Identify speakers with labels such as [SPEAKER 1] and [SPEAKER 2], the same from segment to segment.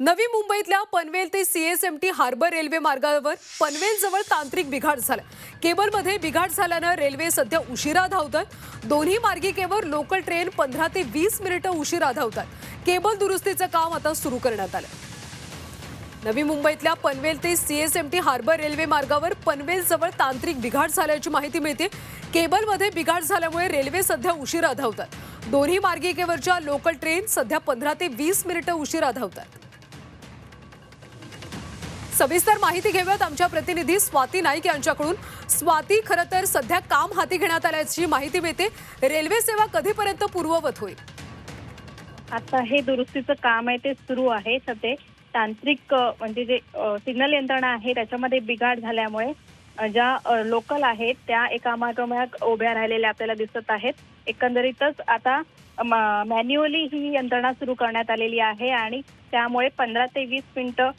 [SPEAKER 1] नवी मुंबईतल्या पनवेल ते सीएसएमटी हार्बर रेल्वे मार्गावर पनवेलजवळ तांत्रिक बिघाड झाला. केबलमध्ये बिघाड झाल्यानं रेल्वे सध्या उशिरा धावतात. दोन्ही मार्गिकेवर लोकल ट्रेन पंधरा ते वीस मिनिटं उशिरा धावतात. केबल दुरुस्तीचं काम आता सुरू करण्यात आलं. नवी मुंबईतल्या पनवेल ते सीएसएमटी हार्बर रेल्वे मार्गावर पनवेलजवळ तांत्रिक बिघाड झाल्याची माहिती मिळते. केबलमध्ये बिघाड झाल्यामुळे रेल्वे सध्या उशिरा धावतात. दोन्ही मार्गिकेवरच्या लोकल ट्रेन सध्या पंधरा ते वीस मिनिटं उशिरा धावतात. सविस्तर माहिती घेऊयात. आमच्या प्रतिनिधी स्वाती नाईक यांच्याकडून. स्वाती खरं तर सध्या काम हाती घेण्यात आल्याची माहिती मिळते. रेल्वे सेवा कधीपर्यंत पूर्ववत होईल?
[SPEAKER 2] आता हे दुरुस्तीचं काम आहे ते सुरू आहे. सध्या तांत्रिक म्हणजे जे सिग्नल यंत्रणा आहे त्याच्यामध्ये बिघाड झाल्यामुळे ज्या लोकल आहेत त्या एका मागोमाग उभ्या राहिलेल्या आपल्याला दिसत आहेत. एकंदरीतच आता मॅन्युअली ही यंत्रणा सुरू करण्यात आलेली आहे आणि त्यामुळे पंधरा ते वीस मिनिटं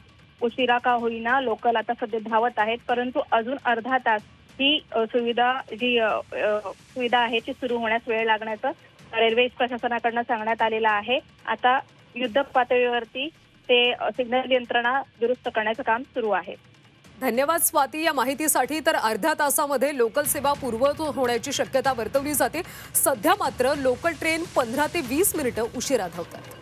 [SPEAKER 2] उशिरा का होईना लोकल आता सध्या धावत आहेत परंतु अजून अर्धा तास ही सुविधा जी सुविधा आहे ती सुरू होण्यास वेळ लागण्याचं रेल्वे प्रशासनाकडनं सांगण्यात आलेलं आहे. आता युद्ध पातळीवरती ते सिग्नल यंत्रणा दुरुस्त करण्याचं काम सुरू आहे.
[SPEAKER 1] धन्यवाद स्वाती. या माहितीसाठी तर अर्ध्या तासामध्ये लोकल सेवा पूर्ववत होण्याची शक्यता वर्तवली जाते. सध्या मात्र लोकल ट्रेन पंधरा ते वीस मिनिटं उशिरा धावतात.